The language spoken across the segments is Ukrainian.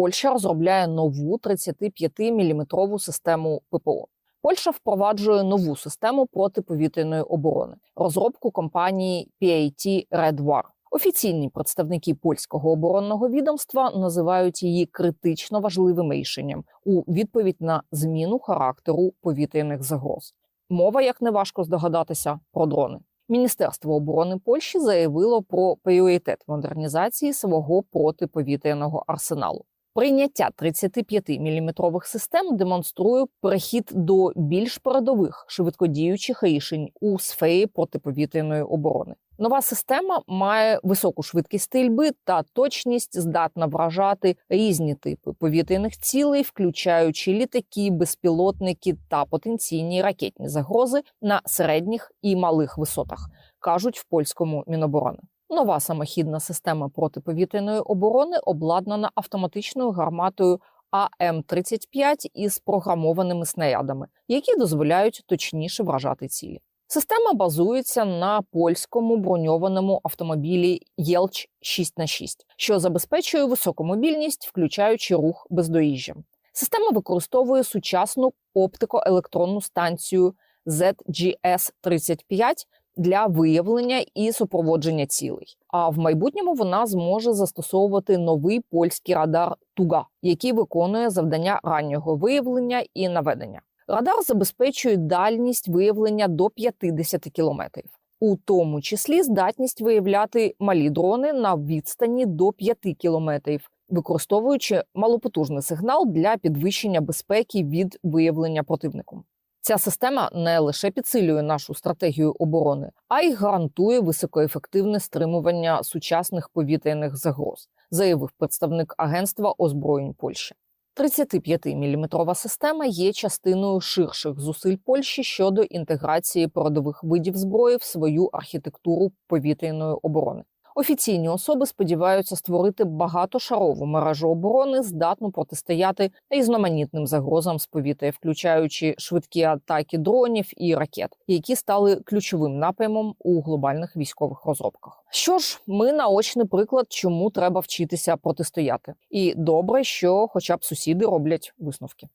Польща розробляє нову 35-мм систему ППО. Польща впроваджує нову систему протиповітряної оборони, розробку компанії PAT Red War. Офіційні представники польського оборонного відомства називають її критично важливим рішенням у відповідь на зміну характеру повітряних загроз. Мова, як не важко здогадатися, про дрони. Міністерство оборони Польщі заявило про пріоритет модернізації свого протиповітряного арсеналу. Прийняття 35-мм систем демонструє перехід до більш передових швидкодіючих рішень у сфері протиповітряної оборони. Нова система має високу швидкість стрільби та точність, здатна вражати різні типи повітряних цілей, включаючи літаки, безпілотники та потенційні ракетні загрози на середніх і малих висотах, кажуть в польському міноборони. Нова самохідна система протиповітряної оборони обладнана автоматичною гарматою АМ-35 із програмованими снарядами, які дозволяють точніше вражати цілі. Система базується на польському броньованому автомобілі Єлч 6 на 6 що забезпечує високу мобільність, включаючи рух бездоріжжям. Система використовує сучасну оптико-електронну станцію ZGS-35 для виявлення і супроводження цілей. А в майбутньому вона зможе застосовувати новий польський радар Туга, який виконує завдання раннього виявлення і наведення. Радар забезпечує дальність виявлення до 50 кілометрів, у тому числі здатність виявляти малі дрони на відстані до 5 кілометрів, використовуючи малопотужний сигнал для підвищення безпеки від виявлення противником. Ця система не лише підсилює нашу стратегію оборони, а й гарантує високоефективне стримування сучасних повітряних загроз, заявив представник Агентства озброєнь Польщі. 35-мм система є частиною ширших зусиль Польщі щодо інтеграції передових видів зброї в свою архітектуру повітряної оборони. Офіційні особи сподіваються створити багатошарову мережу оборони, здатну протистояти різноманітним загрозам з повітря, включаючи швидкі атаки дронів і ракет, які стали ключовим напрямом у глобальних військових розробках. Що ж, ми наочний приклад, чому треба вчитися протистояти, і добре, що, хоча б сусіди роблять висновки.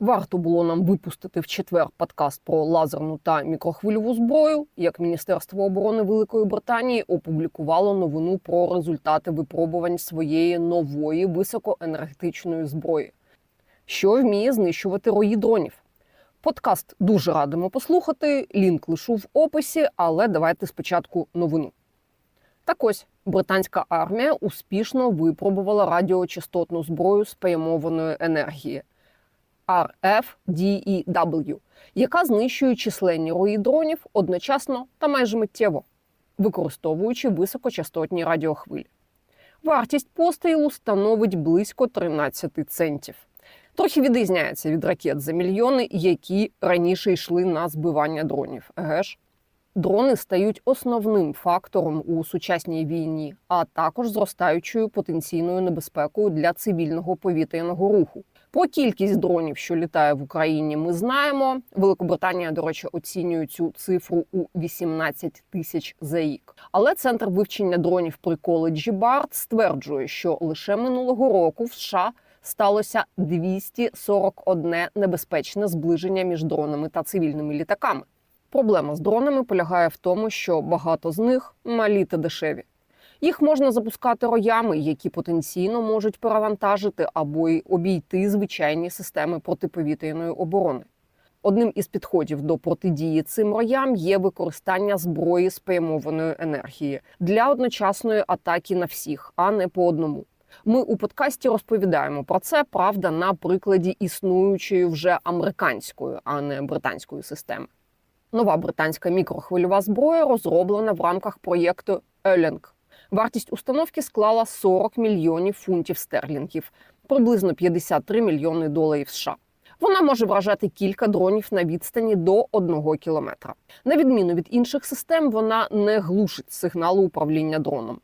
Варто було нам випустити в четвер подкаст про лазерну та мікрохвильову зброю. Як Міністерство оборони Великої Британії опублікувало новину про результати випробувань своєї нової високоенергетичної зброї, що вміє знищувати рої дронів. Подкаст дуже радимо послухати. Лінк лишу в описі, але давайте спочатку новину. Так ось британська армія успішно випробувала радіочастотну зброю спрямованої енергії. RFDEW, яка знищує численні рої дронів одночасно та майже миттєво, використовуючи високочастотні радіохвилі. Вартість пострілу становить близько 13 центів. Трохи відрізняється від ракет за мільйони, які раніше йшли на збивання дронів. Еге ж? Дрони стають основним фактором у сучасній війні, а також зростаючою потенційною небезпекою для цивільного повітряного руху. Про кількість дронів, що літає в Україні, ми знаємо. Великобританія, до речі, оцінює цю цифру у 18 тисяч за рік. Але центр вивчення дронів при коледжі Барт стверджує, що лише минулого року в США сталося 241 небезпечне зближення між дронами та цивільними літаками. Проблема з дронами полягає в тому, що багато з них малі та дешеві. Їх можна запускати роями, які потенційно можуть перевантажити або й обійти звичайні системи протиповітряної оборони. Одним із підходів до протидії цим роям є використання зброї спрямованої енергії для одночасної атаки на всіх, а не по одному. Ми у подкасті розповідаємо про це правда на прикладі існуючої вже американської, а не британської системи. Нова британська мікрохвильова зброя розроблена в рамках проєкту Елінг. Вартість установки склала 40 мільйонів фунтів стерлінгів, приблизно 53 мільйони доларів США. Вона може вражати кілька дронів на відстані до одного кілометра. На відміну від інших систем, вона не глушить сигналу управління дроном.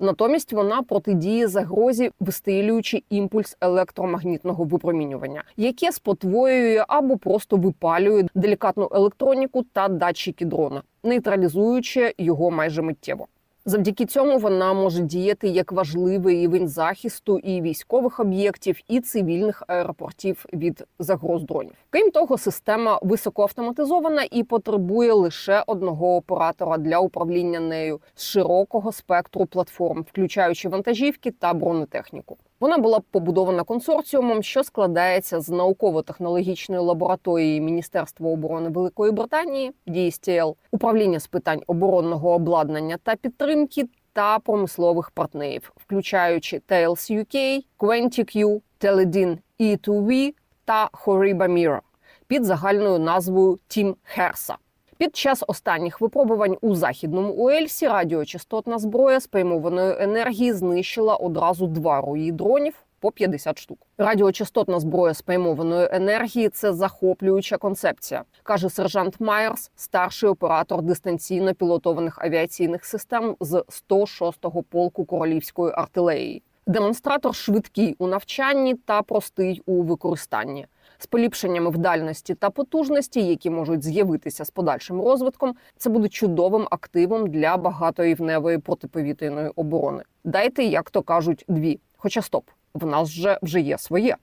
Натомість вона протидіє загрозі, вистрілюючи імпульс електромагнітного випромінювання, яке спотворює або просто випалює делікатну електроніку та датчики дрона, нейтралізуючи його майже миттєво. Завдяки цьому вона може діяти як важливий рівень захисту і військових об'єктів, і цивільних аеропортів від загроз дронів. Крім того, система високоавтоматизована і потребує лише одного оператора для управління нею з широкого спектру платформ, включаючи вантажівки та бронетехніку. Вона була побудована консорціумом, що складається з науково-технологічної лабораторії Міністерства оборони Великої Британії DSTL, управління з питань оборонного обладнання та підтримки та промислових партнерів, включаючи Tails UK, QuantiQ, Teledyne E2V та Horiba Mira під загальною назвою Тім Херса. Під час останніх випробувань у західному Уельсі радіочастотна зброя спрямованої енергії знищила одразу два рої дронів по 50 штук. Радіочастотна зброя спрямованої енергії це захоплююча концепція, каже сержант Майерс, старший оператор дистанційно пілотованих авіаційних систем з 106-го полку королівської артилерії. Демонстратор швидкий у навчанні та простий у використанні. З поліпшеннями в дальності та потужності, які можуть з'явитися з подальшим розвитком, це буде чудовим активом для багатоївневої протиповітряної оборони. Дайте, як то кажуть, дві. Хоча стоп, в нас же вже є своє.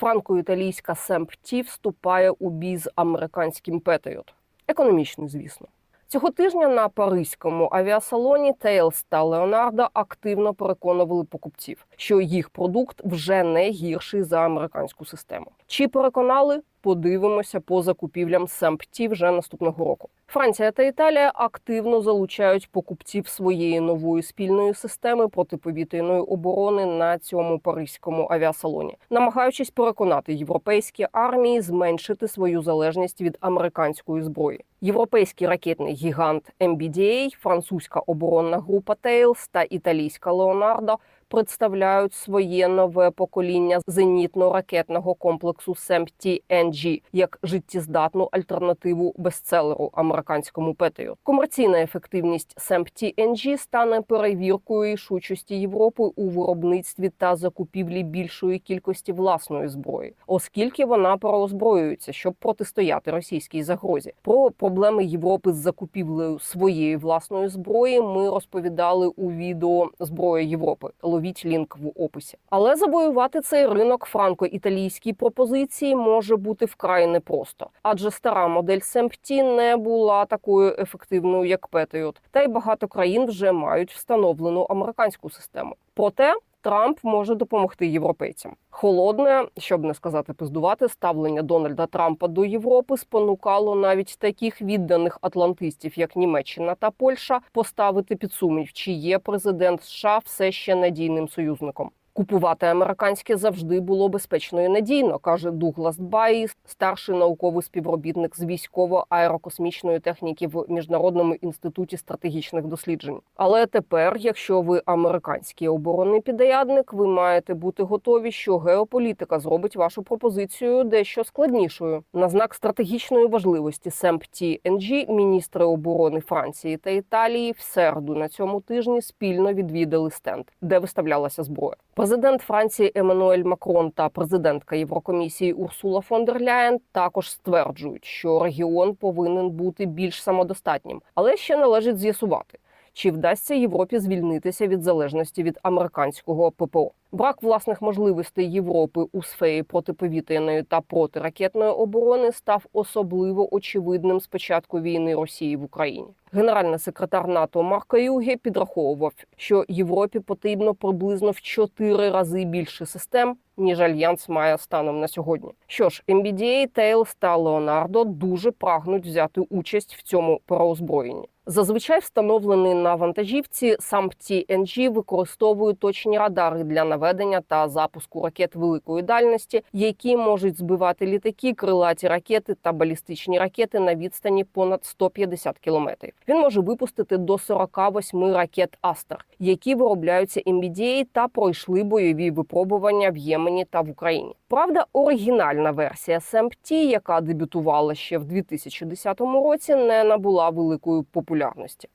Франко-італійська СЕМПТІ вступає у бій з американським Петріот. Економічний, звісно. Цього тижня на паризькому авіасалоні Тейлс та Леонардо активно переконували покупців, що їх продукт вже не гірший за американську систему. Чи переконали? Подивимося по закупівлям СЕМПТІ вже наступного року. Франція та Італія активно залучають покупців своєї нової спільної системи протиповітряної оборони на цьому паризькому авіасалоні, намагаючись переконати європейські армії зменшити свою залежність від американської зброї. Європейський ракетний гігант MBDA, французька оборонна група Тейлс та італійська Леонардо представляють своє нове покоління зенітно-ракетного комплексу SEMP-TNG як життєздатну альтернативу бестселеру американському Петріот. Комерційна ефективність SEMP-TNG стане перевіркою рішучості Європи у виробництві та закупівлі більшої кількості власної зброї, оскільки вона переозброюється, щоб протистояти російській загрозі. Про проблеми Європи з закупівлею своєї власної зброї ми розповідали у відео Зброя Європи. Ловіть лінк в описі. Але завоювати цей ринок франко-італійській пропозиції може бути вкрай непросто, адже стара модель Семпті не була такою ефективною, як Петріот, Та й багато країн вже мають встановлену американську систему. Проте Трамп може допомогти європейцям. Холодне, щоб не сказати пиздувати, ставлення Дональда Трампа до Європи спонукало навіть таких відданих атлантистів, як Німеччина та Польща, поставити під сумнів, чи є президент США все ще надійним союзником. Купувати американське завжди було безпечно і надійно, каже Дуглас Баї, старший науковий співробітник з військово-аерокосмічної техніки в міжнародному інституті стратегічних досліджень. Але тепер, якщо ви американський оборонний підрядник, ви маєте бути готові, що геополітика зробить вашу пропозицію дещо складнішою. На знак стратегічної важливості SEMP-TNG міністри оборони Франції та Італії в середу на цьому тижні спільно відвідали стенд, де виставлялася зброя. Президент Франції Еммануель Макрон та президентка Єврокомісії Урсула фон дер Ляєн також стверджують, що регіон повинен бути більш самодостатнім, але ще належить з'ясувати, чи вдасться Європі звільнитися від залежності від американського ППО. Брак власних можливостей Європи у сфері протиповітряної та протиракетної оборони став особливо очевидним з початку війни Росії в Україні. Генеральний секретар НАТО Марко Юге підраховував, що Європі потрібно приблизно в чотири рази більше систем, ніж альянс має станом на сьогодні. Що ж, MBDA, Тейлс та Леонардо дуже прагнуть взяти участь в цьому переозброєнні. Зазвичай встановлений на вантажівці сам TNG використовує точні радари для наведення та запуску ракет великої дальності, які можуть збивати літаки, крилаті ракети та балістичні ракети на відстані понад 150 кілометрів. Він може випустити до 48 ракет Астер, які виробляються MBDA та пройшли бойові випробування в Ємені та в Україні. Правда, оригінальна версія SEMP-T, яка дебютувала ще в 2010 році, не набула великої популярності.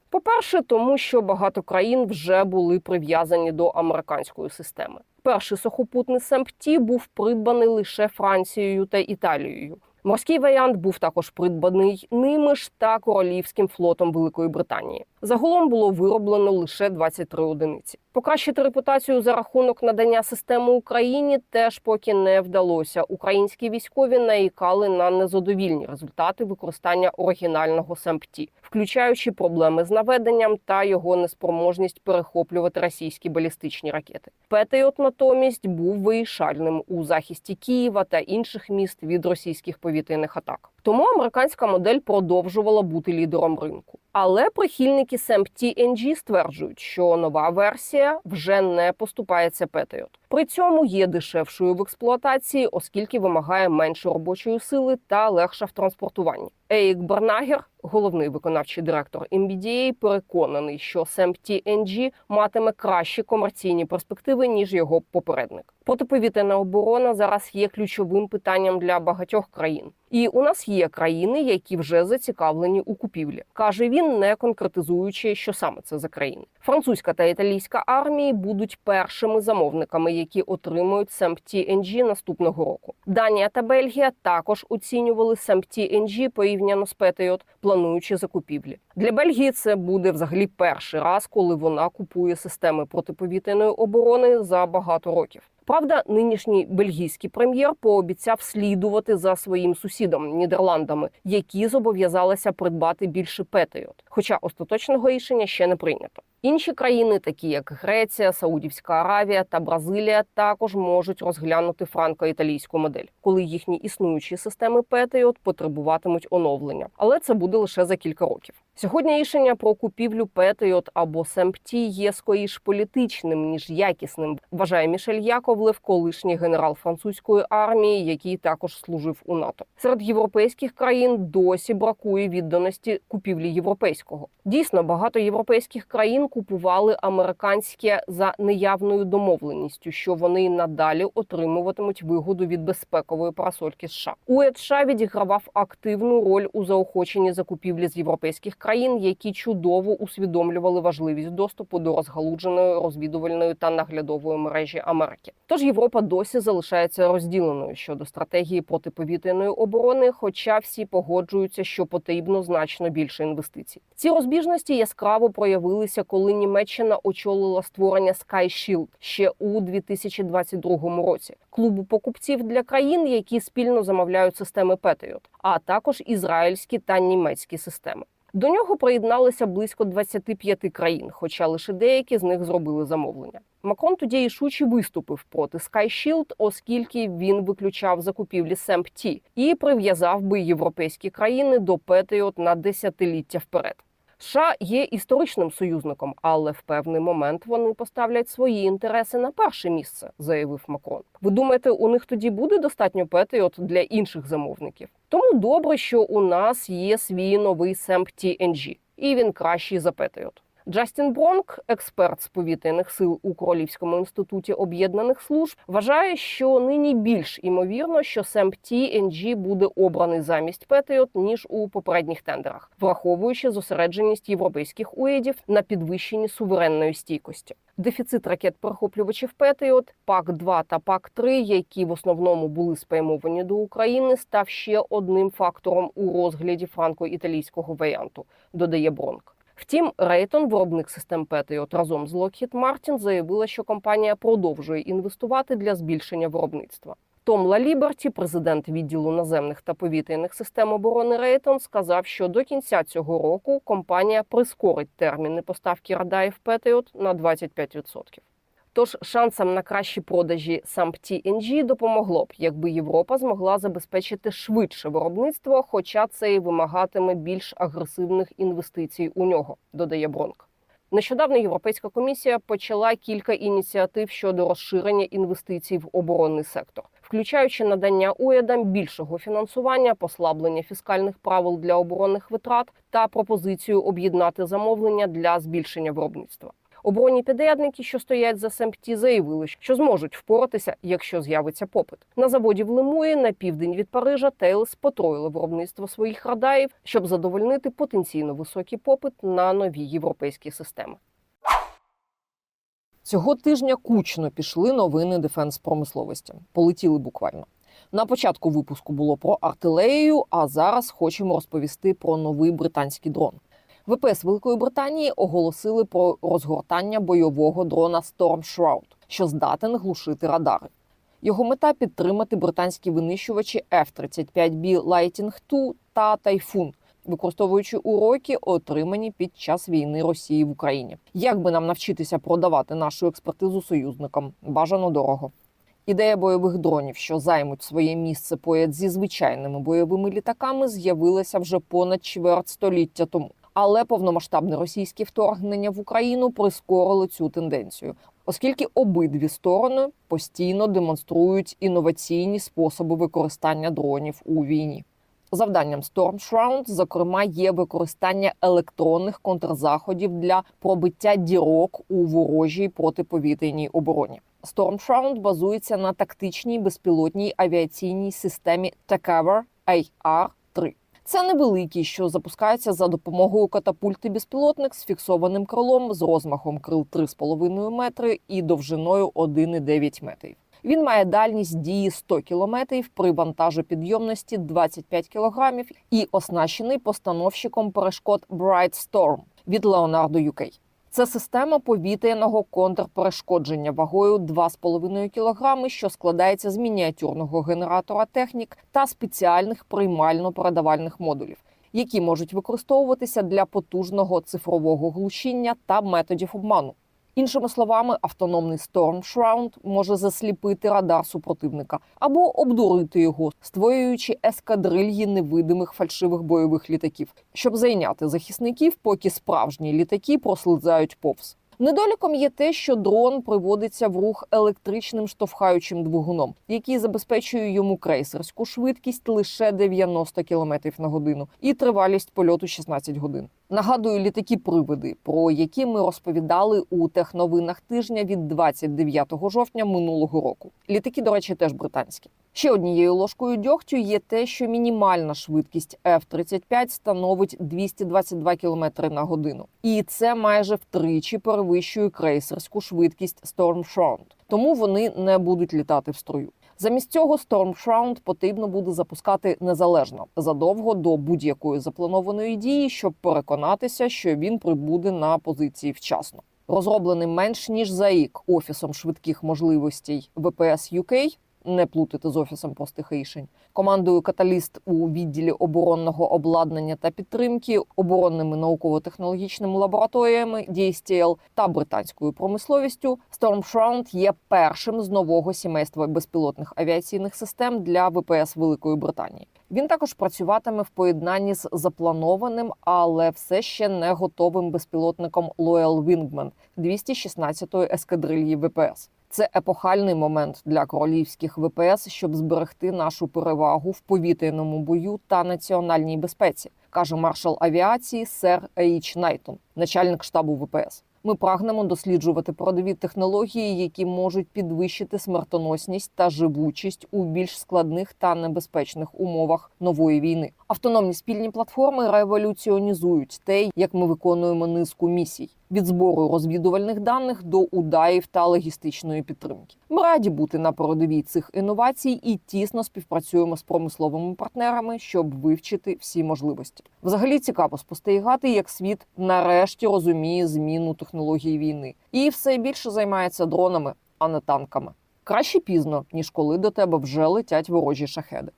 По-перше, тому що багато країн вже були прив'язані до американської системи. Перший сухопутний СЕМП-Т був придбаний лише Францією та Італією Морський варіант був також придбаний ними ж та королівським флотом Великої Британії. Загалом було вироблено лише 23 одиниці. Покращити репутацію за рахунок надання системи Україні теж поки не вдалося. Українські військові наїкали на незадовільні результати використання оригінального СМПТ, включаючи проблеми з наведенням та його неспроможність перехоплювати російські балістичні ракети. Петріот натомість був вирішальним у захисті Києва та інших міст від російських повітряних атак. Тому американська модель продовжувала бути лідером ринку. Але прихильники SAMP-TNG стверджують, що нова версія вже не поступається Patriot. При цьому є дешевшою в експлуатації, оскільки вимагає менше робочої сили та легша в транспортуванні. Еїк Бернагер, головний виконавчий директор MBDA, переконаний, що SAMP-TNG матиме кращі комерційні перспективи ніж його попередник. Протиповітряна оборона зараз є ключовим питанням для багатьох країн. І у нас є країни, які вже зацікавлені у купівлі, каже він, не конкретизуючи, що саме це за країни. Французька та італійська армії будуть першими замовниками, які отримують SAMP-TNG наступного року. Данія та Бельгія також оцінювали SAMP-TNG порівняно з Петріот, плануючи закупівлі. Для Бельгії це буде взагалі перший раз, коли вона купує системи протиповітряної оборони за багато років. Правда, нинішній бельгійський прем'єр пообіцяв слідувати за своїм сусідом Нідерландами, які зобов'язалися придбати більше Петріот. Хоча остаточного рішення ще не прийнято. Інші країни, такі як Греція, Саудівська Аравія та Бразилія, також можуть розглянути франко-італійську модель, коли їхні існуючі системи Петріот потребуватимуть оновлення. Але це буде лише за кілька років. Сьогодні рішення про купівлю Петріот або СМПТ є скоріш політичним ніж якісним. Вважає Мішель Яковлев, колишній генерал французької армії, який також служив у НАТО. Серед європейських країн досі бракує відданості купівлі європейського. Дійсно, багато європейських країн купували американське за неявною домовленістю, що вони надалі отримуватимуть вигоду від безпекової парасольки США. Уряд США відігравав активну роль у заохоченні закупівлі з європейських країн, які чудово усвідомлювали важливість доступу до розгалудженої розвідувальної та наглядової мережі Америки. Тож Європа досі залишається розділеною щодо стратегії протиповітряної оборони, хоча всі погоджуються, що потрібно значно більше інвестицій. Ці розбіжності яскраво проявилися, коли Німеччина очолила створення Sky Shield ще у 2022 році, клубу покупців для країн, які спільно замовляють системи Patriot, а також ізраїльські та німецькі системи. До нього приєдналися близько 25 країн, хоча лише деякі з них зробили замовлення. Макрон тоді рішуче виступив проти Sky Shield, оскільки він виключав закупівлі SAMP-T і прив'язав би європейські країни до Patriot на десятиліття вперед. США є історичним союзником, але в певний момент вони поставлять свої інтереси на перше місце, заявив Макрон. Ви думаєте, у них тоді буде достатньо Петріот для інших замовників? Тому добре, що у нас є свій новий семп TNG, і він кращий за Петріот. Джастін Бронк, експерт з повітряних сил у Королівському інституті об'єднаних служб, вважає, що нині більш імовірно, що SAMP-T NG буде обраний замість Петріот ніж у попередніх тендерах, враховуючи зосередженість європейських урядів на підвищенні суверенної стійкості. Дефіцит ракет перехоплювачів Петріот, пак 2 та пак 3 які в основному були спрямовані до України, став ще одним фактором у розгляді франко-італійського варіанту, додає Бронк. Втім, Рейтон, виробник систем Patriot разом з Lockheed Martin, заявила, що компанія продовжує інвестувати для збільшення виробництва. Том Лаліберті, президент відділу наземних та повітряних систем оборони Рейтон, сказав, що до кінця цього року компанія прискорить терміни поставки радаїв Patriot на 25%. Тож шансам на кращі продажі SAMP-TNG допомогло б, якби Європа змогла забезпечити швидше виробництво, хоча це і вимагатиме більш агресивних інвестицій у нього, додає Бронк. Нещодавно Європейська комісія почала кілька ініціатив щодо розширення інвестицій в оборонний сектор, включаючи надання урядам більшого фінансування, послаблення фіскальних правил для оборонних витрат та пропозицію об'єднати замовлення для збільшення виробництва. Оборонні підрядники, що стоять за СМПТ, заявили, що зможуть впоратися, якщо з'явиться попит. На заводі в Лемуї на південь від Парижа Тейлс потроїли виробництво своїх радаїв, щоб задовольнити потенційно високий попит на нові європейські системи. Цього тижня кучно пішли новини дефенс промисловості. Полетіли буквально. На початку випуску було про артилерію, а зараз хочемо розповісти про новий британський дрон. ВПС Великої Британії оголосили про розгортання бойового дрона Storm Shroud, що здатен глушити радари. Його мета підтримати британські винищувачі F-35B Lightning II та Typhoon, використовуючи уроки, отримані під час війни Росії в Україні. Як би нам навчитися продавати нашу експертизу союзникам? Бажано дорого. Ідея бойових дронів, що займуть своє місце поряд зі звичайними бойовими літаками, з'явилася вже понад чверть століття тому. Але повномасштабне російське вторгнення в Україну прискорило цю тенденцію, оскільки обидві сторони постійно демонструють інноваційні способи використання дронів у війні. Завданням Storm Shroud, зокрема, є використання електронних контрзаходів для пробиття дірок у ворожій протиповітряній обороні. Storm Shroud базується на тактичній безпілотній авіаційній системі Takever AR-3. Це невеликий, що запускається за допомогою катапульти безпілотник з фіксованим крилом з розмахом крил 3,5 метри і довжиною 1,9 метрів. Він має дальність дії 100 кілометрів при вантажопідйомності 25 кілограмів і оснащений постановщиком перешкод Bright Storm від Leonardo UK. Це система повітряного контрперешкодження вагою 2,5 кг, що складається з мініатюрного генератора технік та спеціальних приймально-передавальних модулів, які можуть використовуватися для потужного цифрового глушіння та методів обману. Іншими словами, автономний Storm Shroud може засліпити радар супротивника або обдурити його, створюючи ескадрильї невидимих фальшивих бойових літаків, щоб зайняти захисників, поки справжні літаки прослизають повз. Недоліком є те, що дрон приводиться в рух електричним штовхаючим двигуном, який забезпечує йому крейсерську швидкість лише 90 км на годину і тривалість польоту 16 годин. Нагадую, літаки-привиди, про які ми розповідали у техновинах тижня від 29 жовтня минулого року. Літаки, до речі, теж британські. Ще однією ложкою дьогтю є те, що мінімальна швидкість F-35 становить 222 км на годину, і це майже втричі перевищує крейсерську швидкість Storm Shroud. Тому вони не будуть літати в строю. Замість цього Storm Shroud потрібно буде запускати незалежно задовго до будь-якої запланованої дії, щоб переконатися, що він прибуде на позиції вчасно. Розроблений менш ніж за рік офісом швидких можливостей ВПС UK, не плутати з офісом простих рішень, командою каталіст у відділі оборонного обладнання та підтримки, оборонними науково-технологічними лабораторіями DSTL та британською промисловістю. Storm є першим з нового сімейства безпілотних авіаційних систем для ВПС Великої Британії. Він також працюватиме в поєднанні з запланованим, але все ще не готовим безпілотником Loyal Wingman 216-ї ескадрильї ВПС. Це епохальний момент для королівських ВПС, щоб зберегти нашу перевагу в повітряному бою та національній безпеці, каже маршал авіації сер Річ Найтон, начальник штабу ВПС. Ми прагнемо досліджувати передові технології, які можуть підвищити смертоносність та живучість у більш складних та небезпечних умовах нової війни. Автономні спільні платформи революціонізують те, як ми виконуємо низку місій від збору розвідувальних даних до ударів та логістичної підтримки. Ми раді бути на передовій цих інновацій і тісно співпрацюємо з промисловими партнерами, щоб вивчити всі можливості. Взагалі цікаво спостерігати, як світ нарешті розуміє зміну технології війни і все більше займається дронами, а не танками. Краще пізно ніж коли до тебе вже летять ворожі шахеди.